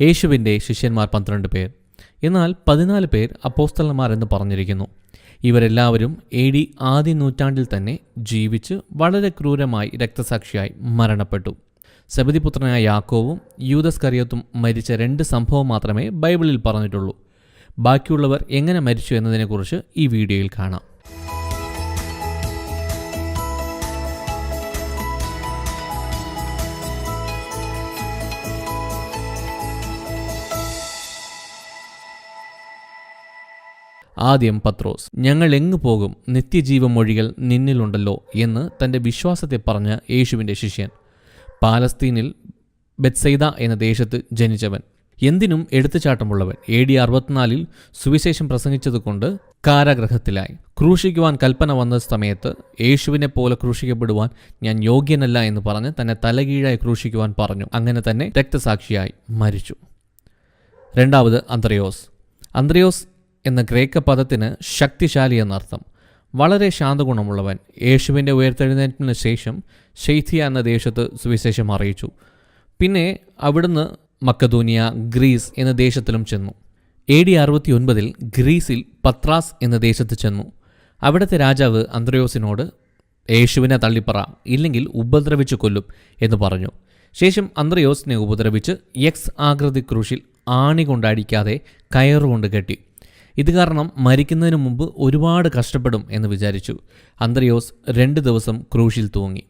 യേശുവിന്റെ ശിഷ്യന്മാർ പന്ത്രണ്ട് പേർ. എന്നാൽ പതിനാല് പേർ അപ്പോസ്തലന്മാരെന്ന് പറഞ്ഞിരിക്കുന്നു. ഇവരെല്ലാവരും എ ഡി ആദ്യ നൂറ്റാണ്ടിൽ തന്നെ ജീവിച്ച് വളരെ ക്രൂരമായി രക്തസാക്ഷിയായി മരണപ്പെട്ടു. സബദിപുത്രനായ യാക്കോവും യൂതസ് കറിയത്തും മരിച്ച രണ്ട് സംഭവം മാത്രമേ ബൈബിളിൽ പറഞ്ഞിട്ടുള്ളൂ. ബാക്കിയുള്ളവർ എങ്ങനെ മരിച്ചു എന്നതിനെക്കുറിച്ച് ഈ വീഡിയോയിൽ കാണാം. ആദ്യം പത്രോസ് ഞങ്ങൾ എങ്ങു പോകും? നിത്യജീവ മൊഴികൾ നിന്നിലുണ്ടല്ലോ എന്ന് തന്റെ വിശ്വാസത്തെ പറഞ്ഞ യേശുവിന്റെ ശിഷ്യൻ. പാലസ്തീനിൽ ബെത്സൈദ എന്ന ദേശത്ത് ജനിച്ചവൻ. എന്തിനും എടുത്തുചാട്ടമുള്ളവൻ. എ ഡി അറുപത്തിനാലിൽ സുവിശേഷം പ്രസംഗിച്ചതുകൊണ്ട് കാരാഗ്രഹത്തിലായി. ക്രൂശിക്കുവാൻ കൽപ്പന വന്ന സമയത്ത് യേശുവിനെ പോലെ ക്രൂശിക്കപ്പെടുവാൻ ഞാൻ യോഗ്യനല്ല എന്ന് പറഞ്ഞ് തന്നെ തലകീഴായി ക്രൂശിക്കുവാൻ പറഞ്ഞു. അങ്ങനെ തന്നെ രക്തസാക്ഷിയായി മരിച്ചു. രണ്ടാമത് അന്ത്രയോസ്. അന്ത്രയോസ് എന്ന ഗ്രേക്ക പദത്തിന് ശക്തിശാലി എന്നർത്ഥം. വളരെ ശാന്തഗുണമുള്ളവൻ യേശുവിന്റെ ഉയർത്തെഴുന്നേറ്റിന് ശേഷം ഷെയ്ഥിയ എന്ന ദേശത്ത് സുവിശേഷം അറിയിച്ചു. പിന്നെ അവിടുന്ന് മക്കദൂനിയ ഗ്രീസ് എന്ന ദേശത്തിലും ചെന്നു. എ ഡി അറുപത്തി ഒൻപതിൽ ഗ്രീസിൽ പത്രാസ് എന്ന ദേശത്ത് ചെന്നു. അവിടുത്തെ രാജാവ് അന്ത്രയോസിനോട് യേശുവിനെ തള്ളിപ്പറ ഇല്ലെങ്കിൽ ഉപദ്രവിച്ചു കൊല്ലും എന്ന് പറഞ്ഞു. ശേഷം അന്ത്രയോസിനെ ഉപദ്രവിച്ച് എക്സ് ആകൃതി ക്രൂശിൽ ആണി കൊണ്ടടിക്കാതെ കയറുകൊണ്ട് കെട്ടി. ഇത് കാരണം മരിക്കുന്നതിന് മുമ്പ് ഒരുപാട് കഷ്ടപ്പെടും എന്ന് വിചാരിച്ചു. അന്ത്രയോസ് രണ്ട് ദിവസം ക്രൂശിൽ തൂങ്ങി.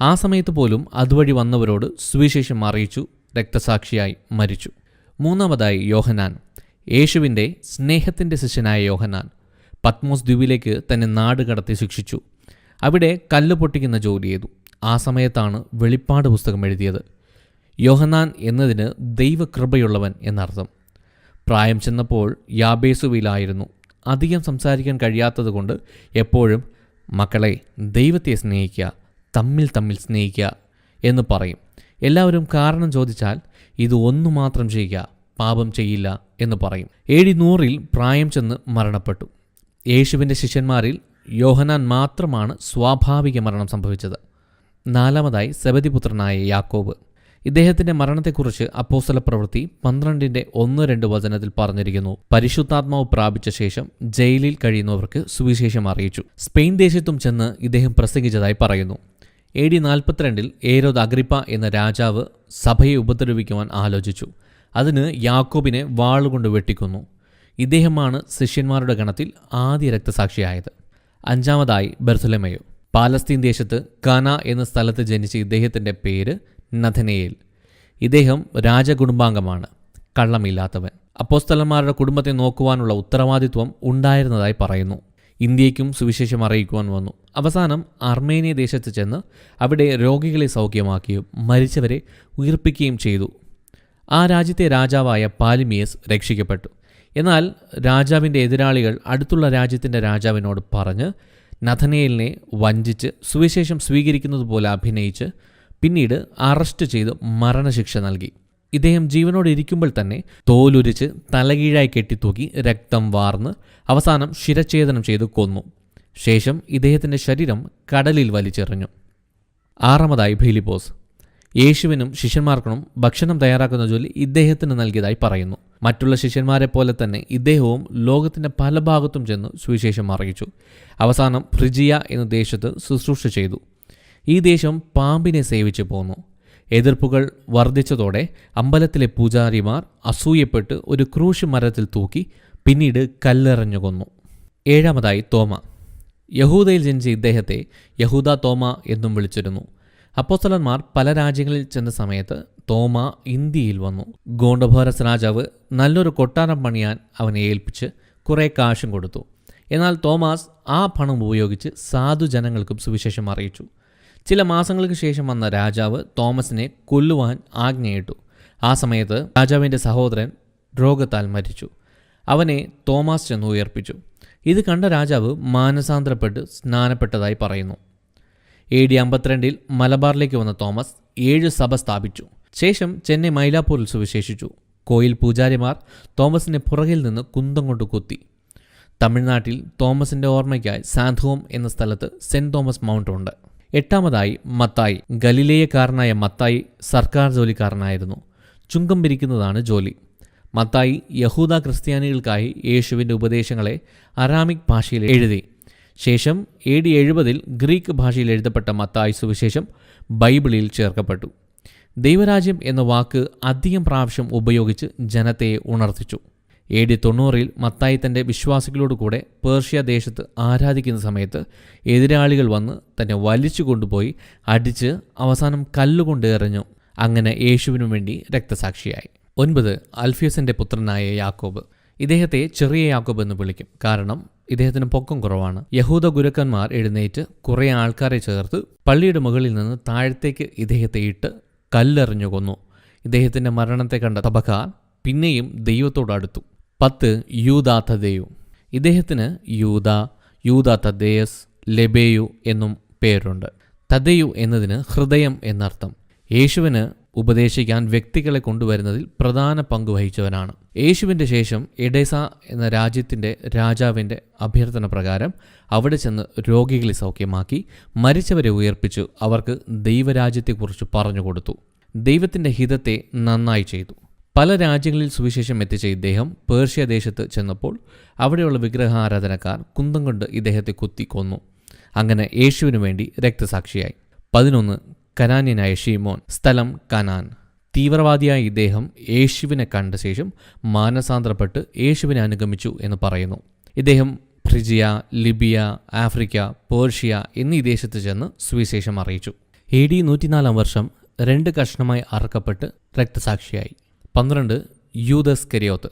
ആ സമയത്ത് പോലും അതുവഴി വന്നവരോട് സുവിശേഷം അറിയിച്ചു രക്തസാക്ഷിയായി മരിച്ചു. മൂന്നാമതായി യോഹനാൻ യേശുവിന്റെ സ്നേഹത്തിന്റെ ശിഷ്യനായ യോഹനാൻ പത്മോസ് ദ്വീപിലേക്ക് തന്നെ നാട് കടത്തി ശിക്ഷിച്ചു. അവിടെ കല്ല് പൊട്ടിക്കുന്ന ജോലി ചെയ്തു. ആ സമയത്താണ് വെളിപ്പാട് പുസ്തകം എഴുതിയത്. യോഹനാൻ എന്നതിന് ദൈവകൃപയുള്ളവൻ എന്നർത്ഥം. പ്രായം ചെന്നപ്പോൾ യാബേസുവിലായിരുന്നു. അധികം സംസാരിക്കാൻ കഴിയാത്തതുകൊണ്ട് എപ്പോഴും മക്കളെ ദൈവത്തെ സ്നേഹിക്കുക തമ്മിൽ തമ്മിൽ സ്നേഹിക്കുക എന്ന് പറയും. എല്ലാവരും കാരണം ചോദിച്ചാൽ ഇത് ഒന്നു മാത്രം ചെയ്യുക പാപം ചെയ്യില്ല എന്ന് പറയും. ഏഴി നൂറിൽ പ്രായം ചെന്ന് മരണപ്പെട്ടു. യേശുവിന്റെ ശിഷ്യന്മാരിൽ യോഹനാൻ മാത്രമാണ് സ്വാഭാവിക മരണം സംഭവിച്ചത്. നാലാമതായി സബദിപുത്രനായ യാക്കോബ്. ഇദ്ദേഹത്തിന്റെ മരണത്തെക്കുറിച്ച് അപ്പോസ്തല പ്രവൃത്തി പന്ത്രണ്ടിന്റെ ഒന്ന് രണ്ട് വചനത്തിൽ പറഞ്ഞിരിക്കുന്നു. പരിശുദ്ധാത്മാവ് പ്രാപിച്ച ശേഷം ജയിലിൽ കഴിയുന്നവർക്ക് സുവിശേഷം അറിയിച്ചു. സ്പെയിൻ ദേശത്തും ചെന്ന് ഇദ്ദേഹം പ്രസംഗിച്ചതായി പറയുന്നു. എ ഡി നാൽപ്പത്തിരണ്ടിൽ ഏരോദ് അഗ്രിപ്പ എന്ന രാജാവ് സഭയെ ഉപദ്രവിക്കുവാൻ ആലോചിച്ചു. അതിന് യാക്കോബിനെ വാളുകൊണ്ട് വെട്ടിക്കുന്നു. ഇദ്ദേഹമാണ് ശിഷ്യന്മാരുടെ ഗണത്തിൽ ആദ്യ രക്തസാക്ഷിയായത്. അഞ്ചാമതായി ബെർത്തുലമയോ. പാലസ്തീൻ ദേശത്ത് കാന എന്ന സ്ഥലത്ത് ജനിച്ച ഇദ്ദേഹത്തിന്റെ പേര് നഥനയേൽ. ഇദ്ദേഹം രാജകുടുംബാംഗമാണ്. കള്ളമില്ലാത്തവൻ. അപ്പോസ്തലന്മാരുടെ കുടുംബത്തെ നോക്കുവാനുള്ള ഉത്തരവാദിത്വം ഉണ്ടായിരുന്നതായി പറയുന്നു. ഇന്ത്യയ്ക്കും സുവിശേഷം അറിയിക്കുവാൻ വന്നു. അവസാനം അർമേനിയ ദേശത്ത് ചെന്ന് അവിടെ രോഗികളെ സൗഖ്യമാക്കുകയും മരിച്ചവരെ ഉയർപ്പിക്കുകയും ചെയ്തു. ആ രാജ്യത്തെ രാജാവായ പാലിമിയസ് രക്ഷിക്കപ്പെട്ടു. എന്നാൽ രാജാവിന്റെ എതിരാളികൾ അടുത്തുള്ള രാജ്യത്തിന്റെ രാജാവിനോട് പറഞ്ഞ് നഥനയിലിനെ വഞ്ചിച്ച് സുവിശേഷം സ്വീകരിക്കുന്നത് പോലെ അഭിനയിച്ച് പിന്നീട് അറസ്റ്റ് ചെയ്ത് മരണശിക്ഷ നൽകി. ഇദ്ദേഹം ജീവനോടെ ഇരിക്കുമ്പോൾ തന്നെ തോലുരിച്ച് തലകീഴായി കെട്ടിത്തൂക്കി രക്തം വാർന്ന് അവസാനം ശിരച്ഛേദനം ചെയ്ത് കൊന്നു. ശേഷം ഇദ്ദേഹത്തിന്റെ ശരീരം കടലിൽ വലിച്ചെറിഞ്ഞു. ആറാമതായി ഫിലിപ്പോസ് യേശുവിനും ശിഷ്യന്മാർക്കും ഭക്ഷണം തയ്യാറാക്കുന്ന ജോലി ഇദ്ദേഹത്തിന് നൽകിയതായി പറയുന്നു. മറ്റുള്ള ശിഷ്യന്മാരെ പോലെ തന്നെ ഇദ്ദേഹവും ലോകത്തിന്റെ പല ഭാഗത്തും ചെന്ന് സുവിശേഷം അറിയിച്ചു. അവസാനം ഫ്രിജിയ എന്ന ദേശത്ത് ശുശ്രൂഷ ചെയ്തു. ഈ ദേശം പാമ്പിനെ സേവിച്ചു പോന്നു. എതിർപ്പുകൾ വർദ്ധിച്ചതോടെ അമ്പലത്തിലെ പൂജാരിമാർ അസൂയപ്പെട്ട് ഒരു ക്രൂശ് മരത്തിൽ തൂക്കി പിന്നീട് കല്ലെറിഞ്ഞു കൊന്നു. ഏഴാമതായി തോമ. യഹൂദയിൽ ജനിച്ച ഇദ്ദേഹത്തെ യഹൂദ തോമ എന്നും വിളിച്ചിരുന്നു. അപ്പോസ്തലന്മാർ പല രാജ്യങ്ങളിൽ ചെന്ന സമയത്ത് തോമ ഇന്ത്യയിൽ വന്നു. ഗോണ്ടഭോരസ് രാജാവ് നല്ലൊരു കൊട്ടാരം പണിയാൻ അവനെ ഏൽപ്പിച്ച് കുറേ കാശും കൊടുത്തു. എന്നാൽ തോമസ് ആ പണം ഉപയോഗിച്ച് സാധു ജനങ്ങൾക്കും സുവിശേഷം അറിയിച്ചു. ചില മാസങ്ങൾക്ക് ശേഷം വന്ന രാജാവ് തോമസിനെ കൊല്ലുവാൻ ആജ്ഞയിട്ടു. ആ സമയത്ത് രാജാവിന്റെ സഹോദരൻ രോഗത്താൽ മരിച്ചു. അവനെ തോമസ് ചെന്ന് ഉയർപ്പിച്ചു. ഇത് കണ്ട രാജാവ് മാനസാന്തരപ്പെട്ട് സ്നാനപ്പെട്ടതായി പറയുന്നു. എ ഡി അമ്പത്തിരണ്ടിൽ മലബാറിലേക്ക് വന്ന തോമസ് ഏഴ് സഭ സ്ഥാപിച്ചു. ശേഷം ചെന്നൈ മൈലാപ്പൂരിൽ സുവിശേഷിച്ചു. കോയിൽ പൂജാരിമാർ തോമസിനെ പുറകിൽ നിന്ന് കുന്തം കൊണ്ട് കുത്തി. തമിഴ്നാട്ടിൽ തോമസിന്റെ ഓർമ്മയ്ക്കായി സാന്ധോം എന്ന സ്ഥലത്ത് സെന്റ് തോമസ് മൗണ്ട് ഉണ്ട്. എട്ടാമതായി മത്തായി. ഗലിലേയക്കാരനായ മത്തായി സർക്കാർ ജോലിക്കാരനായിരുന്നു. ചുങ്കം പിരിക്കുന്നതാണ് ജോലി. മത്തായി യഹൂദ ക്രിസ്ത്യാനികൾക്കായി യേശുവിന്റെ ഉപദേശങ്ങളെ അറാമിക് ഭാഷയിൽ എഴുതി. ശേഷം എ ഡി എഴുപതിൽ ഗ്രീക്ക് ഭാഷയിൽ എഴുതപ്പെട്ട മത്തായി സുവിശേഷം ബൈബിളിൽ ചേർക്കപ്പെട്ടു. ദൈവരാജ്യം എന്ന വാക്ക് അധികം പ്രാവശ്യം ഉപയോഗിച്ച് ജനത്തെ ഉണർത്തിച്ചു. എ ഡി തൊണ്ണൂറിൽ മത്തായി തന്റെ വിശ്വാസികളോട് കൂടെ പേർഷ്യ ദേശത്ത് ആരാധിക്കുന്ന സമയത്ത് എതിരാളികൾ വന്ന് തന്നെ വലിച്ചു കൊണ്ടുപോയി അടിച്ച് അവസാനം കല്ലുകൊണ്ട് എറിഞ്ഞു. അങ്ങനെ യേശുവിനു വേണ്ടി രക്തസാക്ഷിയായി. ഒൻപത് അൽഫിയസിന്റെ പുത്രനായ യാക്കോബ്. ഇദ്ദേഹത്തെ ചെറിയ യാക്കോബ് എന്ന് വിളിക്കും. കാരണം ഇദ്ദേഹത്തിന് പൊക്കം കുറവാണ്. യഹൂദ ഗുരുക്കന്മാർ എഴുന്നേറ്റ് കുറേ ആൾക്കാരെ ചേർത്ത് പള്ളിയുടെ മുകളിൽ നിന്ന് താഴത്തേക്ക് ഇദ്ദേഹത്തെ ഇട്ട് കല്ലെറിഞ്ഞു കൊന്നു. ഇദ്ദേഹത്തിന്റെ മരണത്തെ കണ്ട തബക്കാർ പിന്നെയും ദൈവത്തോട് അടുത്തു. പത്ത് യൂദാ തദേയു ഇദ്ദേഹത്തിന് യൂദ യൂദ തദ്ദേയസ് ലെബേയു എന്നും പേരുണ്ട്. തദ്ദേയു എന്നതിന് ഹൃദയം എന്നർത്ഥം. യേശുവിന് ഉപദേശിക്കാൻ വ്യക്തികളെ കൊണ്ടുവരുന്നതിൽ പ്രധാന പങ്ക് വഹിച്ചവനാണ്. യേശുവിന്റെ ശേഷം എഡേസ എന്ന രാജ്യത്തിന്റെ രാജാവിന്റെ അഭ്യർത്ഥന പ്രകാരം അവിടെ ചെന്ന് രോഗികളെ സൗഖ്യമാക്കി മരിച്ചവരെ ഉയർപ്പിച്ചു. അവർക്ക് ദൈവരാജ്യത്തെക്കുറിച്ച് പറഞ്ഞു കൊടുത്തു. ദൈവത്തിന്റെ ഹിതത്തെ നന്നായി ചെയ്തു. പല രാജ്യങ്ങളിൽ സുവിശേഷം എത്തിച്ച ഇദ്ദേഹം പേർഷ്യ ദേശത്ത് ചെന്നപ്പോൾ അവിടെയുള്ള വിഗ്രഹാരാധനക്കാർ കുന്തം കൊണ്ട് ഇദ്ദേഹത്തെ കുത്തി കൊന്നു. അങ്ങനെ യേശുവിനു വേണ്ടി രക്തസാക്ഷിയായി. പതിനൊന്ന് കനാന്യനായ ഷീമോൻ സ്ഥലം കനാൻ. തീവ്രവാദിയായ ഇദ്ദേഹം യേശുവിനെ കണ്ട ശേഷം മാനസാന്തരപ്പെട്ട് യേശുവിനെ അനുഗമിച്ചു എന്ന് പറയുന്നു. ഇദ്ദേഹം ഫ്രിജിയ ലിബിയ ആഫ്രിക്ക പേർഷ്യ എന്നീ ദേശത്ത് ചെന്ന് സുവിശേഷം അറിയിച്ചു. എ ഡി നൂറ്റിനാലാം വർഷം രണ്ട് കഷ്ണമായി അറക്കപ്പെട്ട് രക്തസാക്ഷിയായി. പന്ത്രണ്ട് യൂദസ് കരിയോത്ത്.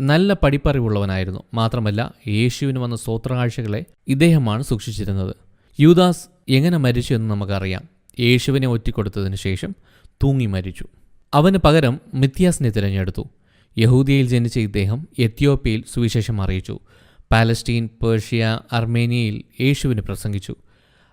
നല്ല പഠിപ്പറിവുള്ളവനായിരുന്നു. മാത്രമല്ല യേശുവിന് വന്ന സ്തോത്രകാഴ്ചകളെ ഇദ്ദേഹമാണ് സൂക്ഷിച്ചിരുന്നത്. യൂദാസ് എങ്ങനെ മരിച്ചു എന്ന് നമുക്കറിയാം. യേശുവിനെ ഒറ്റിക്കൊടുത്തതിന് ശേഷം തൂങ്ങി മരിച്ചു. അവന് പകരം മിത്യാസിനെ തിരഞ്ഞെടുത്തു. യഹൂദിയയിൽ ജനിച്ച ഇദ്ദേഹം എത്യോപ്യയിൽ സുവിശേഷം അറിയിച്ചു. പാലസ്റ്റീൻ പേർഷ്യ അർമേനിയയിൽ യേശുവിന് പ്രസംഗിച്ചു.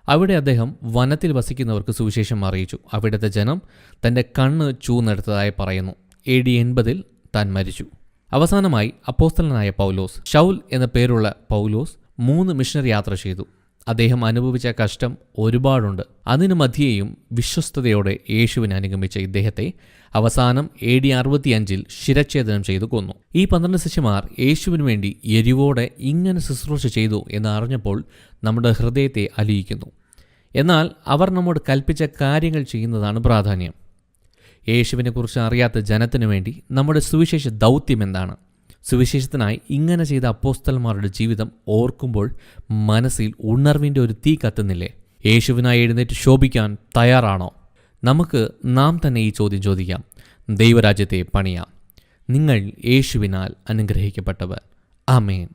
അവിടെ അദ്ദേഹം വനത്തിൽ വസിക്കുന്നവർക്ക് സുവിശേഷം അറിയിച്ചു. അവിടുത്തെ ജനം തന്റെ കണ്ണ് ചൂന്നെടുത്തതായി പറയുന്നു. എ ഡി എൺപതിൽ താൻ മരിച്ചു. അവസാനമായി അപ്പോസ്തലനായ പൗലോസ് ഷൗൽ എന്ന പേരുള്ള പൗലോസ് മൂന്ന് മിഷണറി യാത്ര ചെയ്തു. അദ്ദേഹം അനുഭവിച്ച കഷ്ടം ഒരുപാടുണ്ട്. അതിനു മധ്യേയും വിശ്വസ്തയോടെ യേശുവിനെ അനുഗമിച്ച ഇദ്ദേഹത്തെ അവസാനം എ ഡി അറുപത്തിയഞ്ചിൽ ശിരച്ഛേദനം ചെയ്തു കൊന്നു. ഈ പന്ത്രണ്ട് ശിഷ്യമാർ യേശുവിനു വേണ്ടി എരിവോടെ ഇങ്ങനെ ശുശ്രൂഷ ചെയ്തു എന്ന് അറിഞ്ഞപ്പോൾ നമ്മുടെ ഹൃദയത്തെ അലിയിക്കുന്നു. എന്നാൽ അവർ നമ്മോട് കൽപ്പിച്ച കാര്യങ്ങൾ ചെയ്യുന്നതാണ് പ്രാധാന്യം. യേശുവിനെക്കുറിച്ച് അറിയാത്ത ജനത്തിനു വേണ്ടി നമ്മുടെ സുവിശേഷ ദൗത്യം എന്താണ്? സുവിശേഷത്തിനായി ഇങ്ങനെ ചെയ്ത അപ്പോസ്തലന്മാരുടെ ജീവിതം ഓർക്കുമ്പോൾ മനസ്സിൽ ഉണർവിന്റെ ഒരു തീ കത്തുന്നില്ലേ? യേശുവിനായി എഴുന്നേറ്റ് ശോഭിക്കാൻ തയ്യാറാണോ? നമുക്ക് നാം തന്നെ ഈ ചോദ്യം ചോദിക്കാം. ദൈവരാജ്യത്തെ പണിയാം. നിങ്ങൾ യേശുവിനാൽ അനുഗ്രഹിക്കപ്പെട്ടവർ. ആമേൻ.